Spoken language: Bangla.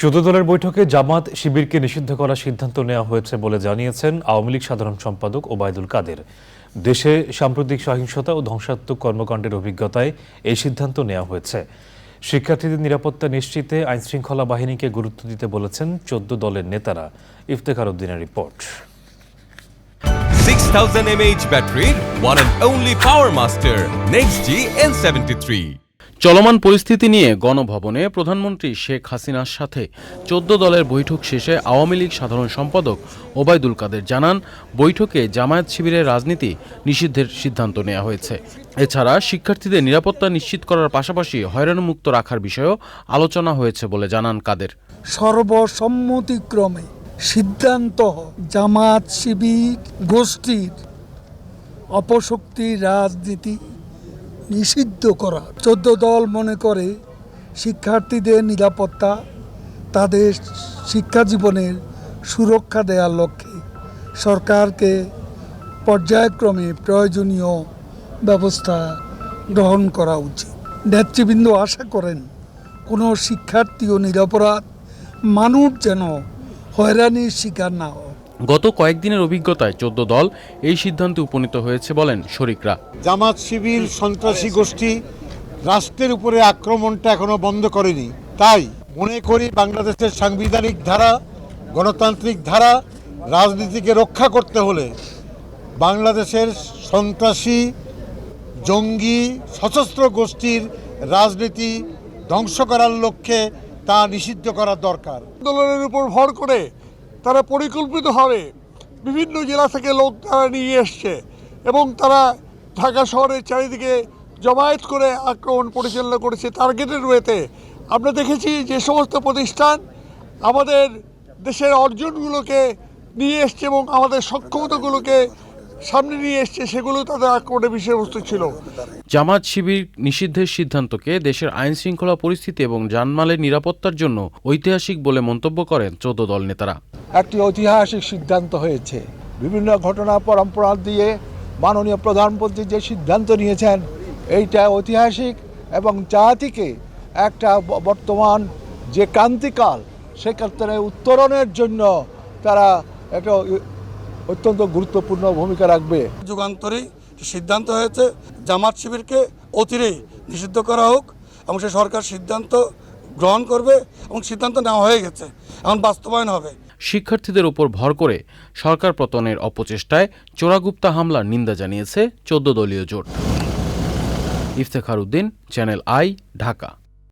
চোদ্দ দলের বৈঠকে জামাত শিবিরকে নিষিদ্ধ করার সিদ্ধান্ত নেওয়া হয়েছে বলে জানিয়েছেন আওয়ামী লীগ সাধারণ সম্পাদক ওবায়দুল কাদের। দেশে সাম্প্রতিক সহিংসতা ও ধ্বংসাত্মক কর্মকাণ্ডের অভিজ্ঞতায় এই সিদ্ধান্ত নেওয়া হয়েছে। শিক্ষার্থীদের নিরাপত্তা নিশ্চিতে আইনশৃঙ্খলা বাহিনীকে গুরুত্ব দিতে বলেছেন চোদ্দ দলের নেতারা। ইফতেখার উদ্দিনের রিপোর্ট। 6000 mAh battery, one and only Power Master, Next G N73. চলমান পরিস্থিতি নিয়ে গণভবনে প্রধানমন্ত্রী শেখ হাসিনার সাথে চোদ্দ দলের বৈঠক শেষে আওয়ামী লীগ সাধারণ সম্পাদক ওবায়দুল কাদের জানান, বৈঠকে জামায়াত শিবিরের রাজনীতি নিষিদ্ধের সিদ্ধান্ত নেওয়া হয়েছে। এছাড়া শিক্ষার্থীদের নিরাপত্তা নিশ্চিত করার পাশাপাশি হয়রানমুক্ত রাখার বিষয়েও আলোচনা হয়েছে বলে জানান কাদের। সর্বসম্মতিক্রমে সিদ্ধান্ত জামাত শিবির গোষ্ঠীর অপশক্তি রাজনীতি নিষিদ্ধ করা। চোদ্দ দল মনে করে শিক্ষার্থীদের নিরাপত্তা, তাদের শিক্ষা জীবনের সুরক্ষা দেওয়ার লক্ষ্যে সরকারকে পর্যায়ক্রমে প্রয়োজনীয় ব্যবস্থা গ্রহণ করা উচিত। নেতৃবৃন্দ আশা করেন, কোনো শিক্ষার্থী ও নিরাপরাধ, মানুষ যেন হয়রানির শিকার না হয়। গত কয়েকদিনের অভিজ্ঞতায় চোদ্দ দল এই সিদ্ধান্তে উপনীত হয়েছে বলেন শরিকরা। জামাত শিবির সন্ত্রাসী গোষ্ঠী রাষ্ট্রের উপরে আক্রমণটা এখনও বন্ধ করেনি। তাই মনে করি বাংলাদেশের সাংবিধানিক ধারা গণতান্ত্রিক ধারা রাজনীতিকে রক্ষা করতে হলে বাংলাদেশের সন্ত্রাসী জঙ্গি সশস্ত্র গোষ্ঠীর রাজনীতি ধ্বংস করার লক্ষ্যে তা নিষিদ্ধ করা দরকার। আন্দোলনের উপর ভর করে তারা পরিকল্পিতভাবে বিভিন্ন জেলা থেকে লোক তারা নিয়ে এসছে এবং তারা ঢাকা শহরের চারিদিকে জমায়েত করে আক্রমণ পরিচালনা করেছে টার্গেটের ওয়েতে আমরা দেখেছি যে সমস্ত প্রতিষ্ঠান আমাদের দেশের অর্জনগুলোকে নিয়ে এসছে এবং আমাদের সক্ষমতাগুলোকে সামনে নিয়ে এসছে সেগুলো তাদের আক্রমণের বিষয়বস্তু ছিল। জামাত শিবির নিষিদ্ধের সিদ্ধান্তকে দেশের আইন শৃঙ্খলা পরিস্থিতি এবং জানমালের নিরাপত্তার জন্য ঐতিহাসিক বলে মন্তব্য করেন চোদ্দ দল নেতারা। একটি ঐতিহাসিক সিদ্ধান্ত হয়েছে। বিভিন্ন ঘটনা পরম্পরা দিয়ে মাননীয় প্রধানমন্ত্রী যে সিদ্ধান্ত নিয়েছেন এইটা ঐতিহাসিক এবং জাতিকে একটা বর্তমান যে ক্রান্তিকাল সেক্ষেত্রে উত্তরণের জন্য তারা একটা অত্যন্ত গুরুত্বপূর্ণ ভূমিকা রাখবে। যুগান্তরেই সিদ্ধান্ত হয়েছে জামাত শিবিরকে অতিরেই নিষিদ্ধ করা হোক এবং সে সরকার সিদ্ধান্ত গ্রহণ করবে এবং সিদ্ধান্ত নেওয়া হয়ে গেছে। এখন বাস্তবায়ন হবে। শিক্ষার্থীদের উপর ভর করে সরকার পতনের অপচেষ্টায় চোরাগুপ্তা হামলার নিন্দা জানিয়েছে চোদ্দ দলীয় জোট। Iftekhar Uddin Channel I Dhaka.